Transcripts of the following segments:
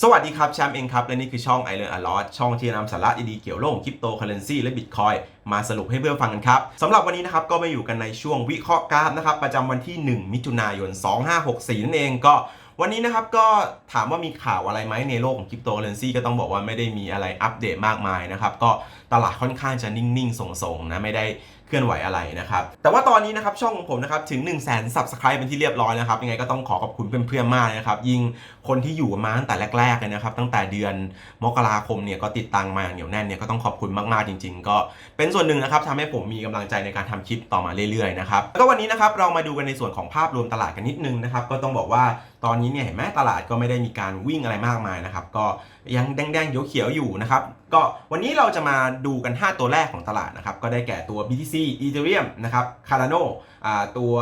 สวัสดีครับแชมป์เองครับ และนี่คือช่อง i l e a r n a l o t ช่องที่นำสาระดีๆเกี่ยวโลกคริปโตเคอเรนซีและบิตคอยมาสรุปให้เพื่อนฟังกันครับสำหรับวันนี้นะครับก็มาอยู่กันในช่วงวิเคราะห์กราฟนะครับประจำวันที่ 1 มิถุนายน 2564 นั่นเองก็วันนี้นะครับก็ถามว่ามีข่าวอะไรไหมในโลกของคริปโตเคอเรนซีก็ต้องบอกว่าไม่ได้มีอะไรอัปเดตมากมายนะครับ ก็ตลาดค่อนข้างจะนิ่งๆส่งๆนะไม่ได้ เคลื่อนไหวอะไรนะครับแต่ว่าตอนนี้นะครับช่องของผมนะครับถึง 1 0 0 0 0แสน subscribe เป็นที่เรียบร้อยนะครับยังไงก็ต้องขอขอบคุณเพื่อนๆมากนะครับยิ่งคนที่อยู่มาตั้งแต่แรกๆเลยนะครับตั้งแต่เดือนมกราคมเนี่ยก็ติดตังมาอย่างเหนียวแน่นเนี่ยก็ต้องขอบคุณมากๆจริง ๆ ก็เป็นส่วนหนึ่งนะครับทำให้ผมมีกำลังใจในการทำคลิปต่อมาเรื่อยๆนะครับแล้วก็วันนี้นะครับเรามาดูกันในส่วนของภาพรวมตลาดกันนิดนึงนะครับก็ต้องบอกว่า ตอนนี้เนี่ยเห็นไหมตลาดก็ไม่ได้มีการวิ่งอะไรมากมายนะครับ ก็ยังแดงๆเขียวๆอยู่นะครับ ก็วันนี้เราจะมาดูกัน 5 ตัวแรกของตลาดนะครับ ก็ได้แก่ตัว BTC Ethereum นะครับ Cardano อ่าตัว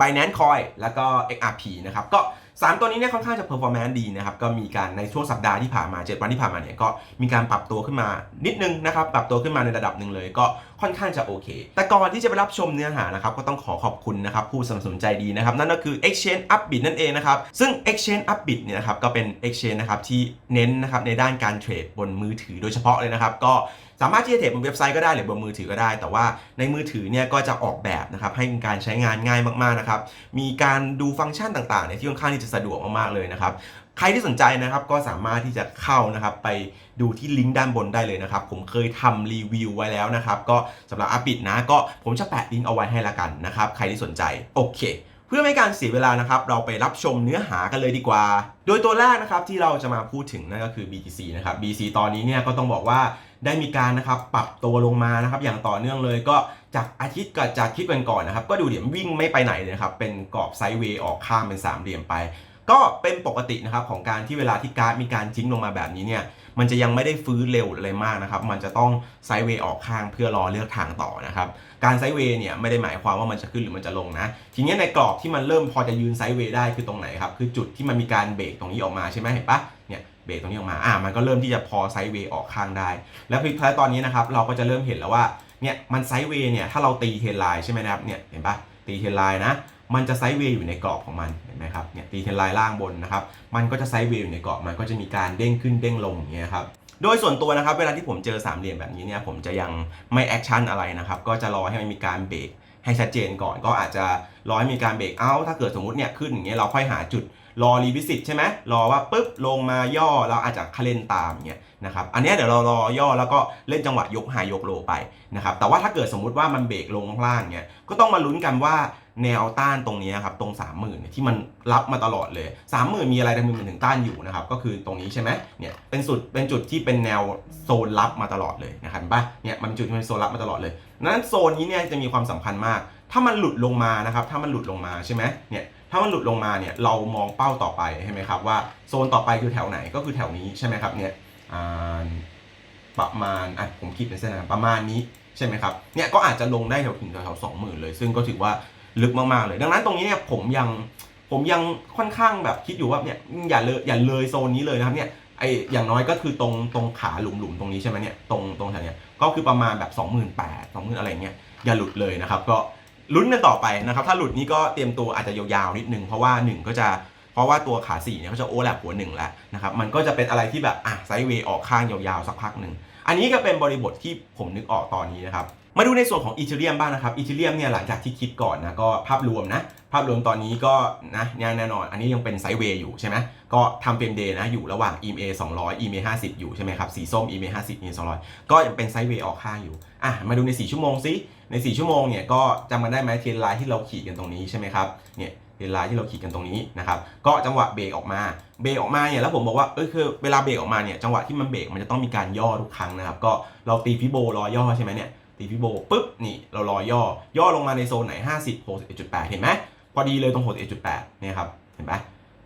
Binance Coin แล้วก็ XRP นะครับ ก็ 3 ตัวนี้เนี่ยค่อนข้างจะ performance ดีนะครับ ก็มีการในช่วงสัปดาห์ที่ผ่านมา 7 วันที่ผ่านมาเนี่ยก็มีการปรับตัวขึ้นมานิดนึงนะครับ ปรับตัวขึ้นมาในระดับหนึ่งเลย ก็ ค่อนข้างจะโอเค แต่ก่อนที่จะไปรับชมเนื้อหานะครับก็ต้องขอขอบคุณนะครับผู้สนับสนุนใจดีนะครับนั่นก็คือ Exchange Upbit นั่นเองนะครับซึ่ง Exchange Upbit เนี่ยนะครับก็เป็น Exchange นะครับที่เน้นนะครับในด้านการเทรดบนมือถือโดยเฉพาะเลยนะครับก็สามารถที่จะเทรดบนเว็บไซต์ก็ได้หรือบนมือถือก็ได้ แต่ว่าในมือถือเนี่ยก็จะออกแบบนะครับให้การใช้งานง่ายมากๆนะครับมีการดูฟังก์ชันต่างๆเนี่ยที่ค่อนข้างที่จะสะดวกมากๆเลยนะครับ ใครที่สนใจนะครับก็สามารถที่จะเข้านะครับไปดูที่ลิงก์ด้านบนได้เลยนะครับ ผมเคยทำรีวิวไว้แล้วนะครับ ก็สำหรับอัปปิดนะ ก็ผมจะแปะลิงก์เอาไว้ให้ละกันนะครับ ใครที่สนใจโอเคเพื่อไม่ให้การเสียเวลานะครับ เราไปรับชมเนื้อหากันเลยดีกว่า โดยตัวแรกนะครับที่เราจะมาพูดถึงนั่นก็คือ BTC นะครับ BTC ตอนนี้เนี่ยก็ต้องบอกว่าได้มีการนะครับปรับตัวลงมานะครับอย่างต่อเนื่องเลยก็จากอาทิตย์กับจากคลิปกันก่อนนะครับ ก็ดูเดี๋ยววิ่งไม่ไปไหนเลยครับ เป็นกรอบไซด์เวย์ออกข้ามเป็นสามเหลี่ยมไป ก็เป็นปกตินะครับของการที่เวลาที่การาฟมีการทิ้งลงมาแบบนี้เนี่ยมันจะยังไม่ได้ฟื้นเร็วอะไรมากนะครับ มันจะต้องไซด์เวย์ออกข้างเพื่อรอเลือกทางต่อนะครับ การไซด์เวย์เนี่ยไม่ได้หมายความว่ามันจะขึ้นหรือมันจะลงนะ ทีนี้ในกรอบที่มันเริ่มพอจะยืนไซด์เวย์ได้คือตรงไหนครับ คือจุดที่มันมีการเบรกตรงนี้ออกมาใช่ไหมเห็นปะเนี่ยเบรกตรงนี้ออกมา อ่า มันก็เริ่มที่จะพอไซด์เวย์ออกข้างได้ แล้วพลิกท้ายตอนนี้นะครับเราก็จะเริ่มเห็นแล้วว่า เนี่ยมันไซด์เวย์เนี่ยถ้าเราตีเทนไลน์ใช่ไหมนะครับเนี่ยเห็นปะตีเทนไลน์นะมันจะไซด์เวย์อยู่ในกรอบของมันเห็นไหมครับเนี่ยตีเทนไลน์ล่างบนนะครับมันก็จะไซด์เวย์อยู่ในกรอบมันก็จะมีการเด้งขึ้นเด้งลงอย่างเงี้ยครับโดยส่วนตัวนะครับเวลาที่ผมเจอสามเหลี่ยมแบบนี้เนี่ยผมจะยังไม่แอคชั่นอะไรนะครับก็จะรอให้มันมีการเบรก ให้ชัดเจนก่อนก็อาจจะรอให้มีการเบรกเอาถ้าเกิดสมมติเนี่ยขึ้นอย่างเงี้ยเราค่อยหาจุดรอรีวิสิตใช่ไหมรอว่าปุ๊บลงมาย่อแล้วอาจจะคเล่นตามอย่างเงี้ยนะครับอันนี้เดี๋ยวเรารอย่อแล้วก็เล่นจังหวะยกไฮยกโลไปนะครับแต่ว่าถ้าเกิดสมมุติว่ามันเบรกลงข้างล่างเนี่ยก็ต้องมาลุ้นกันว่าแนวต้านตรงนี้ครับตรง 30,000เนี่ยที่มันรับมาตลอดเลย 30,000 มีอะไรทำไมมันถึงต้านอยู่นะครับก็คือตรงนี้ใช่ไหมเนี่ยเป็นสุดเป็นจุดที่เป็นแนวโซนรับมาตลอดเลยนะครับเห็นปะเนี่ยมันเป็นจุดที่เป็นโซนรับมาตลอดเลย นั้นโซนนี้เนี่ยจะมีความสำคัญมาก ถ้ามันหลุดลงมานะครับ ถ้ามันหลุดลงมาใช่ไหมเนี่ย ถ้ามันหลุดลงมาเนี่ย เรามองเป้าต่อไปใช่ไหมครับว่าโซนต่อไปคือแถวไหนก็คือแถวนี้ใช่ไหมครับเนี่ยประมาณอะผมคิดเป็นเส้นนะประมาณนี้ใช่ไหมครับ เนี่ยก็อาจจะลงได้แถวถึงแถวสองหมื่นเลย ซึ่งก็ถือว่าลึกมากๆเลย ดังนั้นตรงนี้เนี่ยผมยังผมยังค่อนข้างแบบคิดอยู่ว่าเนี่ยอย่าเลยอย่าเลยโซนนี้เลยนะครับเนี่ย ไออย่างน้อยก็คือตรงตรงขาหลุมๆตรงนี้ใช่ไหมเนี่ยตรงตรงแถวเนี้ยก็คือประมาณแบบ2 8 0 0 0 2 0 0 0อะไรเงี้ยอย่าหลุดเลยนะครับ ก็ลุ้นกันต่อไปนะครับ ถ้าหลุดนี้ก็เตรียมตัวอาจจะยาวๆนิดนึงเพราะว่า1ก็จะเพราะว่าตัวขา4เนี่ยเขาจะโอแลปหัวหนึ่งแล้วนะครับมันก็จะเป็นอะไรที่แบบอะไซด์เวย์ออกข้างยาวๆสักพักหนึ่งอันนี้ก็เป็นบริบทที่ผมนึกออกตอนนี้นะครับมาดูในส่วนของอีเทเรียมบ้างนะครับอีเทเรียมเนี่ยหลังจากที่คิดก่อนนะก็ภาพรวมนะ ภาพรวมตอนนี้ก็นะแน่นอน อันนี้ยังเป็นไซด์เวย์อยู่ใช่ไหมก็ทำเป็นเดย์นะอยู่ระหว่าง EMA 200 EMA 50 อยู่ใช่ไหมครับสีส้ม EMA 50 EMA 200 ก็ยังเป็นไซด์เวย์ออกข้างอยู่อะมาดูใน 4 ชั่วโมงซิใน 4 ชั่วโมงเนี่ยก็จำกันได้ไหมเทรนไลน์ที่เราขีดกันตรงนี้ใช่ไหมครับเนี่ยเทรนไลน์ที่เราขีดกันตรงนี้นะครับก็จังหวะเบรกออกมาเบรกออกมาเนี่ยแล้วผมบอกว่าเออคือเวลาเบรกออกมาเนี่ยจังหวะที่มันเบรกมันจะต้องมีการย่อทุกครั้งนะครับก็เราตีฟิโบรอย่อใช่ไหมเนี่ยตีฟิโบปุ๊บนี่เรารอย่อย่อลงมาในโซนไหน 50 61.8เห็นไหม พอดีเลยตรง61.8เนี่ยครับเห็นไหม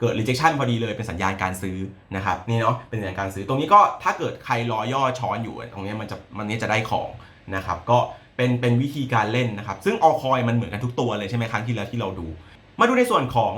เกิด rejection พอดีเลยเป็นสัญญาณการซื้อนะครับนี่เนาะเป็นสัญญาณการซื้อตรงนี้ก็ถ้าเกิดใครรอย่อช้อนอยู่ตรงนี้มันจะมันนี้จะได้ของนะครับก็เป็นเป็นวิธีการเล่นนะครับ ซึ่งออคอยมันเหมือนกันทุกตัวเลยใช่ไหมครั้งที่แล้วที่เราดู มาดูในส่วนของ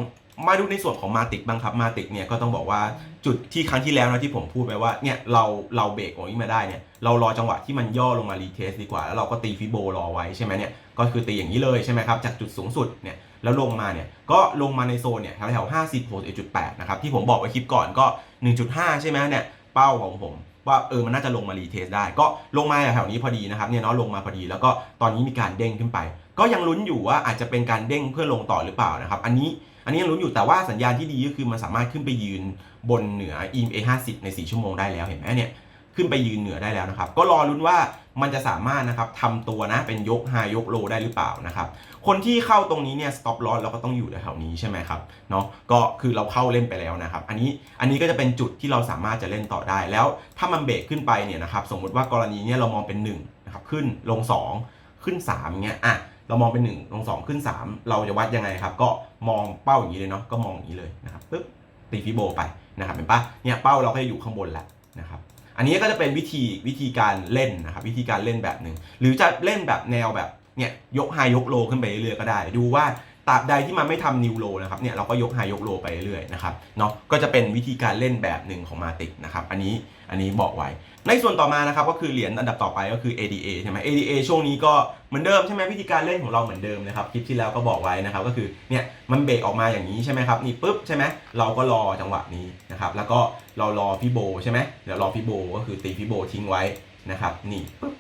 มาดูในส่วนของมาติกบ้างครับมาติกเนี่ยก็ต้องบอกว่าจุดที่ครั้งที่แล้วนะที่ผมพูดไปว่าเนี่ยเราเราเบรกตรงนี้มาได้เนี่ยเรารอจังหวะที่มันย่อลงมารีเทสดีกว่า แล้วเราก็ตีฟิโบรอไว้ใช่ไหมเนี่ยก็คือตีอย่างนี้เลยใช่ไหมครับจากจุดสูงสุดเนี่ยแล้วลงมาเนี่ยก็ลงมาในโซนเนี่ยแถวแถว50 61.8นะครับที่ผมบอกไว้คลิปก่อนก็ 1.5 ใช่ไหมเนี่ยเป้าของผมว่าเออมันน่าจะลงมารีเทสได้ ก็ลงมาแถวๆนี้พอดีนะครับเนี่ยเนาะลงมาพอดี แล้วก็ตอนนี้มีการเด้งขึ้นไป ก็ยังลุ้นอยู่ว่าอาจจะเป็นการเด้งเพื่อลงต่อหรือเปล่านะครับอันนี้ อันนี้ยังลุ้นอยู่แต่ว่าสัญญาณที่ดีก็คือมันสามารถขึ้นไปยืนบนเหนือ EMA 50 ใน 4 ชั่วโมงได้แล้วเห็นไหมเนี่ยขึ้นไปยืนเหนือได้แล้วนะครับ ก็รอลุ้นว่ามันจะสามารถนะครับทำตัวนะเป็นยก high ยก low ได้หรือเปล่านะครับคนที่เข้าตรงนี้เนี่ย stop loss เราก็ต้องอยู่แถวๆนี้ใช่ไหมครับเนาะก็คือเราเข้าเล่นไปแล้วนะครับ อันนี้อันนี้ก็จะเป็นจุดที่เราสามารถจะเล่นต่อได้แล้ว ถ้ามันเบรกขึ้นไปเนี่ยนะครับสมมติว่ากรณีเนี้ยเรามองเป็น1นะครับขึ้นลง 2 ขึ้น3อย่างเงี้ยอะ เรามองเป็น1ลง2ขึ้น 3 เราจะวัดยังไงครับ ก็มองเป้าอย่างนี้เลยเนาะก็มองอย่างนี้เลยนะครับปึ๊บตีฟิโบไปนะครับเห็นปะเนี่ยเป้าเราก็จะอยู่ข้างบนแล้วนะครับอันนี้ก็จะเป็นวิธีวิธีการเล่นนะครับวิธีการเล่นแบบหนึ่งหรือจะเล่นแบบแนวแบบเนี่ยยกไฮยกโลขึ้นไปเรื่อยๆก็ได้ ดูว่า ตราบใดที่มันไม่ทำนิวโลนะครับเนี่ยเราก็ยกไฮยกโลไปเรื่อยๆนะครับเนาะก็จะเป็นวิธีการเล่นแบบหนึ่งของมาติกนะครับอันนี้อันนี้บอกไว้ ในส่วนต่อมานะครับก็คือเหรียญอันดับต่อไปก็คือ ADA ใช่ไหม ADA ช่วงนี้ก็เหมือนเดิมใช่ไหมวิธีการเล่นของเราเหมือนเดิมนะครับคลิปที่แล้วก็บอกไว้นะครับก็คือเนี่ยมันเบรกออกมาอย่างนี้ใช่ไหมครับนี่ปุ๊บใช่ไหมเราก็รอจังหวะนี้นะครับแล้วก็เรารอฟิโบใช่ไหมเดี๋ยวรอฟิโบก็คือตีฟิโบทิ้งไว้นะครับนี่ปุ๊บ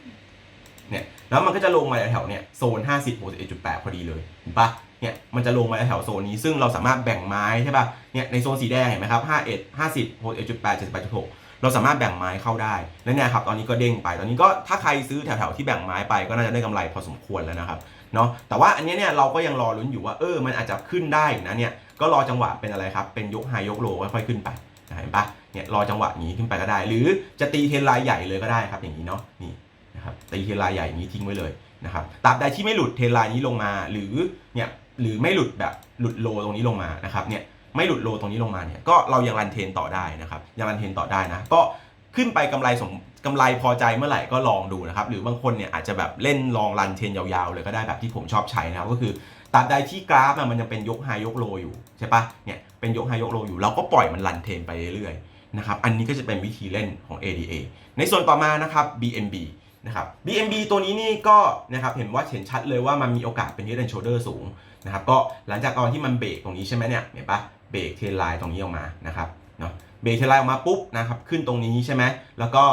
เนี่ย แล้วมันก็จะลงมาแถวๆเนี่ยโซน 50 61.8 พอดีเลยเห็นปะเนี่ยมันจะลงมาแถวโซนนี้ซึ่งเราสามารถแบ่งไม้ใช่ปะเนี่ยในโซนสีแดงเห็นไหมครับ51 50 61.8 78.6 เราสามารถแบ่งไม้เข้าได้และเนี่ยครับตอนนี้ก็เด้งไปตอนนี้ก็ถ้าใครซื้อแถวๆที่แบ่งไม้ไปก็น่าจะได้กำไรพอสมควรแล้วนะครับเนาะแต่ว่าอันนี้เนี่ยเราก็ยังรอลุ้นอยู่ว่าเออมันอาจจะขึ้นได้นะเนี่ยก็รอจังหวะเป็นอะไรครับเป็นยกไฮยกโลค่อยๆขึ้นไปเห็นปะเนี่ยรอจังหวะนี้ขึ้นไปก็ได้ หรือจะตีเทนไลน์ใหญ่เลยก็ได้ครับอย่างนี้เนาะนี่ นะครับตีเทลน์ใหญ่อย่างนี้ทิ้งไว้เลยนะครับตราบใดที่ไม่หลุดเทลน์นี้ลงมา หรือเนี่ยหรือไม่หลุดแบบหลุดโลตรงนี้ลงมานะครับเนี่ยไม่หลุดโลตรงนี้ลงมาเนี่ยก็เรายังรันเทนต่อได้นะครับยังรันเทนต่อได้นะก็ขึ้นไปกำไรสมกำไรพอใจเมื่อไหร่ก็ลองดูนะครับหรือบางคนเนี่ยอาจจะแบบเล่นลองรันเทนยาวๆเลยก็ได้แบบที่ผมชอบใช้นะครับก็คือตราบใดที่กราฟมันยังเป็นยกไฮยกโลอยู่ใช่ปะเนี่ยเป็นยกไฮยกโลอยู่เราก็ปล่อยมันรันเทนไปเรื่อยๆนะครับอันนี้ก็จะเป็นวิธีเล่นของ ADA ในส่วนต่อมานะครับ BNB นะครับ BNB ตัวนี้นี่ก็นะครับเห็นว่าเห็นชัดเลยว่ามันมีโอกาสเป็น Head and Shoulder สูงนะครับก็หลังจากตอนที่มันเบรกตรงนี้ใช่ไหมเนี่ยเห็นปะเบรกเทรนไลน์ตรงนี้ออกมานะครับเนาะเบรกเทรนไลน์ออกมาปุ๊บนะครับขึ้นตรงนี้ใช่ไหมแล้วก็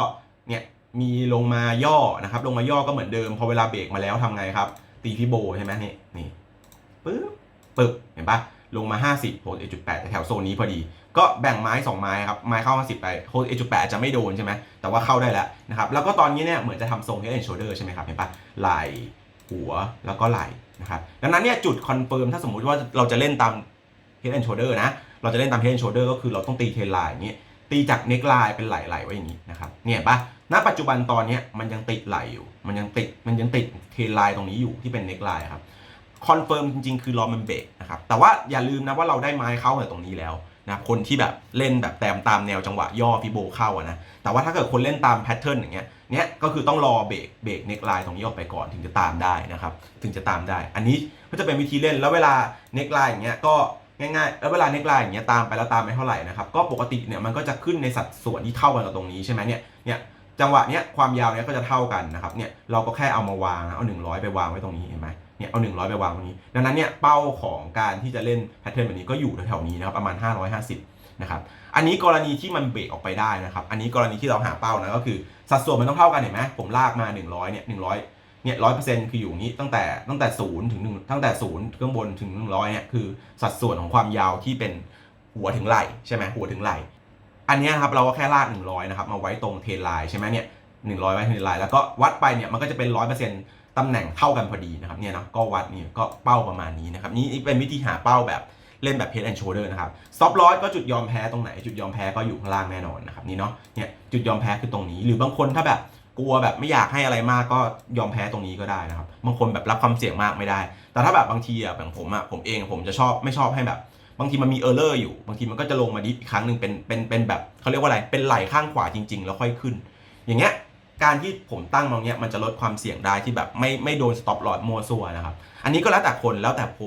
เนี่ยมีลงมาย่อนะครับลงมาย่อก็เหมือนเดิมพอเวลาเบรกมาแล้วทำไงครับตีฟิโบใช่ไหมนี่นี่ปึ๊บปึ๊บเห็นปะลงมา 50โพสเอจุดแปดแถวโซนนี้พอดี ก็แบ่งไม้ 2 ไม้ครับ ไม้เข้า 50 ไปโพสเอจุดแปดจะไม่โดนใช่ไหมแต่ว่าเข้าได้แล้วนะครับ แล้วก็ตอนนี้เนี่ยเหมือนจะทำทรง head and shoulder ใช่ไหมครับ เห็นปะไหล่หัวแล้วก็ไหล่นะครับ ดังนั้นเนี่ยจุดคอนเฟิร์มถ้าสมมุติว่าเราจะเล่นตาม head and shoulder นะ เราจะเล่นตาม head and shoulder ก็คือเราต้องตีเทนไลน์อย่างนี้ตีจากเน็กไลน์เป็นไหลๆไว้อย่างนี้นะครับ เนี่ยปะณปัจจุบันตอนเนี้ยมันยังติดไหลอยู่ มันยังติด มันยังติดเทนไลน์ตรงนี้อยู่ที่เป็นเน็กไลน์ครับ คอนเฟิร์มจริงๆ คือรอมันเบรกนะครับแต่ว่าอย่าลืมนะว่าเราได้ไม้เข้าในตรงนี้แล้วนะคนที่แบบเล่นแบบแต้มตามแนวจังหวะย่อฟิโบเข้าอะนะแต่ว่าถ้าเกิดคนเล่นตามแพทเทิร์นอย่างเงี้ยเนี้ยก็คือต้องรอเบรกเบรกเน็กไลน์ตรงนี้ออกไปก่อนถึงจะตามได้นะครับถึงจะตามได้ อันนี้ก็จะเป็นวิธีเล่นแล้วเวลาเน็กไลน์อย่างเงี้ยก็ง่ายๆ แล้วเวลาเน็กไลน์อย่างเงี้ยตามไปแล้วตามไปเท่าไหร่นะครับ ก็ปกติเนี่ยมันก็จะขึ้นในสัดส่วนที่เท่ากันกับตรงนี้ใช่ไหมเนี่ย เนี่ยจังหวะเนี้ยความยาวเนี้ยก็จะเท่ากันนะครับ เนี่ยเราก็แค่เอามาวางเอา 100 ไปวางไว้ตรงนี้เห็นไหม เนี่ยเอา 100 ไปวางตรงนี้ ดังนั้นเนี่ยเป้าของการที่จะเล่นแพทเทิร์นแบบนี้ก็อยู่แถวๆนี้นะครับประมาณ 550นะครับอันนี้กรณีที่มันเบรกออกไปได้นะครับอันนี้กรณีที่เราหาเป้านะก็คือสัดส่วนมันต้องเท่ากันเห็นไหมผมลากมา 100เนี่ย100เนี่ยร้อยเปอร์เซ็นต์คืออยู่นี้ตั้งแต่ตั้งแต่ศูนย์ถึงหนึ่งตั้งแต่ศูนย์ข้างบนถึงหนึ่งร้อยเนี่ยคือสัดส่วนของความยาวที่เป็นหัวถึงไหล่ใช่ไหมหัวถึงไหล่อันนี้ครับเราก็แค่ลาก100นะครับมาไว้ตรงเทรนไลน์ใช่ไหมเนี่ยหนึ่งร้อยไว้เทรนไลน์แล้วก็วัดไปเนี่ยมันก็จะเป็นร้อยเปอร์เซ็นต์ ตำแหน่งเท่ากันพอดีนะครับเนี่ยนะก็วัดนี่ก็เป้าประมาณนี้นะครับนี่เป็นวิธีหาเป้าแบบเล่นแบบ head and shoulder นะครับ stop loss ก็จุดยอมแพ้ตรงไหน จุดยอมแพ้ก็อยู่ข้างล่างแน่นอนนะครับนี่เนาะเนี่ยจุดยอมแพ้คือตรงนี้ หรือบางคนถ้าแบบกลัวแบบไม่อยากให้อะไรมากก็ยอมแพ้ตรงนี้ก็ได้นะครับบางคนแบบรับความเสี่ยงมากไม่ได้ แต่ถ้าแบบบางทีอะแบบผมอะผมเองผมจะชอบไม่ชอบให้แบบ บางทีมันมีเออร์เลอร์อยู่ บางทีมันก็จะลงมาดิฟอีกครั้งหนึ่งเป็นเป็นเป็นแบบเขาเรียกว่าอะไรเป็นไหลข้างขวาจริง ๆ แล้วค่อยขึ้น อย่างเงี้ย การที่ผมตั้งตรงเนี้ยมันจะลดความเสี่ยงได้ที่แบบไม่ไม่โดนสต็อปหลอดมัวซัวนะครับ อันนี้ก็แล้วแต่คนแล้วแต่โพ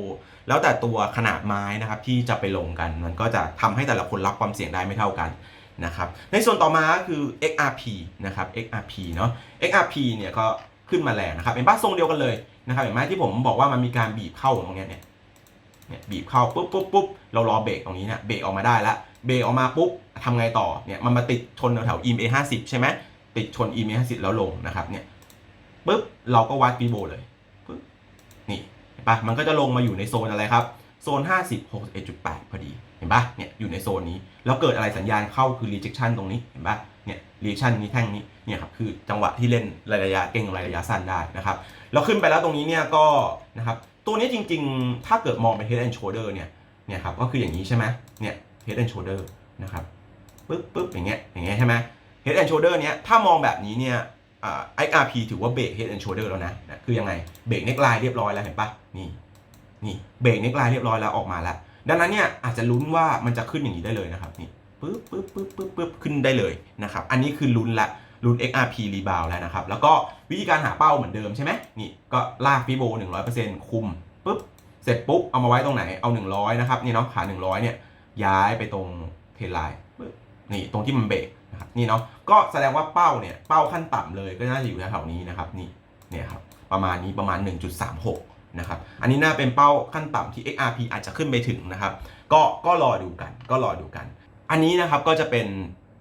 แล้วแต่ตัวขนาดไม้นะครับที่จะไปลงกัน มันก็จะทำให้แต่ละคนรับความเสี่ยงได้ไม่เท่ากันนะครับในส่วนต่อมาก็คือ XRP นะครับ XRP เนาะ XRP เนี่ยก็ขึ้นมาแรงนะครับเห็นปะทรงเดียวกันเลยนะครับเห็นไหมที่ผมบอกว่ามันมีการบีบเข้าตรงเนี้ยเนี่ยเนี่ยบีบเข้าปุ๊บปุ๊บปุ๊บเรารอเบรกตรงนี้เนี่ยเบรกออกมาได้แล้วเบรกออกมาปุ๊บทำไงต่อเนี่ยมันมาติดชนแถวๆ EMA 50 ใช่ไหม ติดชน EMA 50 แล้วลงนะครับเนี่ยปุ๊บเราก็วัดฟีโบเลยปุ๊บนี่เห็นปะมันก็จะลงมาอยู่ในโซนอะไรครับโซน 50 61.8 พอดีเห็นปะเนี่ยอยู่ในโซนนี้ แล้วเกิดอะไรสัญญาณเข้าคือ rejection ตรงนี้เห็นปะเนี่ย rejection นี้แท่งนี้เนี่ยครับคือจังหวะที่เล่นระยะเก่งระยะสั้นได้นะครับแล้วขึ้นไปแล้วตรงนี้เนี่ยก็นะครับตัวนี้จริงๆ ถ้าเกิดมองเป็น head and shoulder เนี่ยเนี่ยครับก็คืออย่างนี้ใช่ไหมเนี่ย head and shoulder นะครับปึ๊บปึ๊บอย่างเงี้ยอย่างเงี้ยใช่ไหม head and shoulder เนี่ยถ้ามองแบบนี้เนี่ยอ่า XRP ถือว่าเบรก head and shoulder แล้วนะนะคือยังไงเบรกเน็กไลน์เรียบร้อยแล้วเห็นปะนี่นี่เบรกเน็กไลน์เรียบร้อยแล้วออกมาแล้ว ดังนั้นเนี่ยอาจจะลุ้นว่ามันจะขึ้นอย่างนี้ได้เลยนะครับนี่ปึ๊บปึ๊บปึ๊บปึ๊บปึ๊บขึ้นได้เลยนะครับอันนี้คือลุ้นละลุ้น XRP rebound แล้วนะครับ แล้วก็วิธีการหาเป้าเหมือนเดิมใช่ไหมนี่ก็ลากฟิโบ 100%คุมปึ๊บ เสร็จปุ๊บ เอามาไว้ตรงไหน เอา 100 นะครับ นี่เนาะขา 100 เนี่ย ย้ายไปตรงเทรนไลน์ปึ๊บนี่ ตรงที่มันเบรก นะครับนี่เนาะก็แสดงว่าเป้าเนี่ยเป้าขั้นต่ำเลยก็น่าจะอยู่แถวๆนี้นะครับนี่เนี่ยครับประมาณนี้ประมาณ 1.36นะครับอันนี้น่าเป็นเป้าขั้นต่ำที่ XRP อาจจะขึ้นไปถึงนะครับก็ก็รอดูกันก็รอดูกัน อันนี้นะครับก็จะเป็น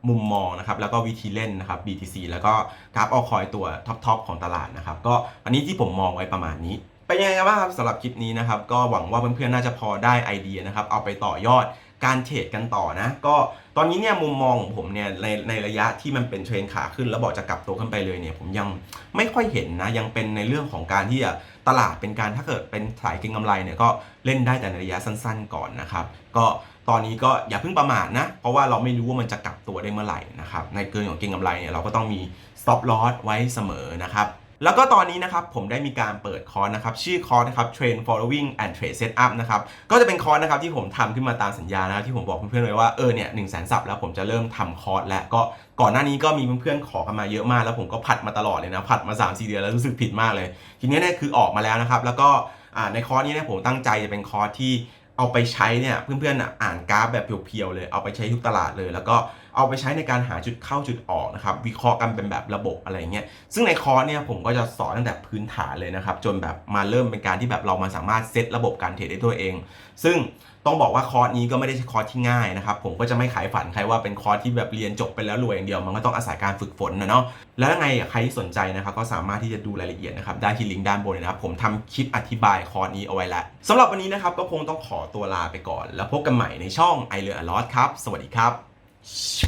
มุมมองนะครับแล้วก็วิธีเล่นนะครับ BTC แล้วก็กราฟออคอยตัวท็อปๆของตลาดนะครับก็อันนี้ที่ผมมองไว้ประมาณนี้เป็นยังไงบ้างครับสำหรับคลิปนี้นะครับก็หวังว่าเพื่อนๆน่าจะพอได้ไอเดียนะครับเอาไปต่อยอด การเทรดกันต่อนะ ก็ตอนนี้เนี่ยมุมมองของผมเนี่ยในในระยะที่มันเป็นเทรนขาขึ้น แล้วบอกจะกลับตัวขึ้นไปเลยเนี่ยผมยังไม่ค่อยเห็นนะยังเป็นในเรื่องของการที่จะตลาดเป็นการถ้าเกิดเป็นสายเก็งกำไรเนี่ยก็เล่นได้แต่ในระยะสั้น ๆ ก่อนนะครับ ก็ตอนนี้ก็อย่าเพิ่งประมาทนะ เพราะว่าเราไม่รู้ว่ามันจะกลับตัวได้เมื่อไหร่นะครับในเกินของเก็งกำไรเนี่ยเราก็ต้องมี stop loss ไว้เสมอนะครับ แล้วก็ตอนนี้นะครับผมได้มีการเปิดคอร์สนะครับชื่อคอร์สนะครับ Trend Following and Trade Setup นะครับก็จะเป็นคอร์สนะครับที่ผมทำขึ้นมาตามสัญญานะครับที่ผมบอกเพื่อนๆไว้ว่าเออเนี่ยหนึ่งแสนสับแล้วผมจะเริ่มทำคอร์สแล้วก็ก่อนหน้านี้ก็มีเพื่อนๆขอกันมาเยอะมาก แล้วผมก็ผัดมาตลอดเลยนะผัดมา3ามสี่เดือนแล้วรู้สึกผิดมากเลย ทีนี้เนี่ยคือออกมาแล้วนะครับแล้วก็ในคอร์สนี้เนี่ยผมตั้งใจจะเป็นคอร์สที่เอาไปใช้เนี่ยเพื่อนๆออ่านกราฟแบบเพียวๆเลยเอาไปใช้ทุกตลาดเลย แล้วก็ เอาไปใช้ในการหาจุดเข้าจุดออกนะครับ วิเคราะห์กันเป็นแบบระบบอะไรเงี้ย ซึ่งในคอร์สเนี่ยผมก็จะสอนตั้งแต่พื้นฐานเลยนะครับ จนแบบมาเริ่มเป็นการที่แบบเรามาสามารถเซตระบบการเทรดได้ตัวเอง ซึ่งต้องบอกว่าคอร์สนี้ก็ไม่ได้ใช่คอร์สที่ง่ายนะครับ ผมก็จะไม่ขายฝันใครว่าเป็นคอร์สที่แบบเรียนจบไปแล้วรวยอย่างเดียว มันก็ต้องอาศัยการฝึกฝนนะเนาะ แล้วไงใครที่สนใจนะครับก็สามารถที่จะดูรายละเอียดนะครับได้ที่ลิงก์ด้านบนเลยนะครับผมทำคลิปอธิบายคอร์สนี้เอาไว้แล้วสำหรับวันนี้นะครับก็คงต้องขอตัวลาไปก่อน แล้วพบกันใหม่ในช่อง i l e a r n a lot ครับ สวัสดีครับ Shh.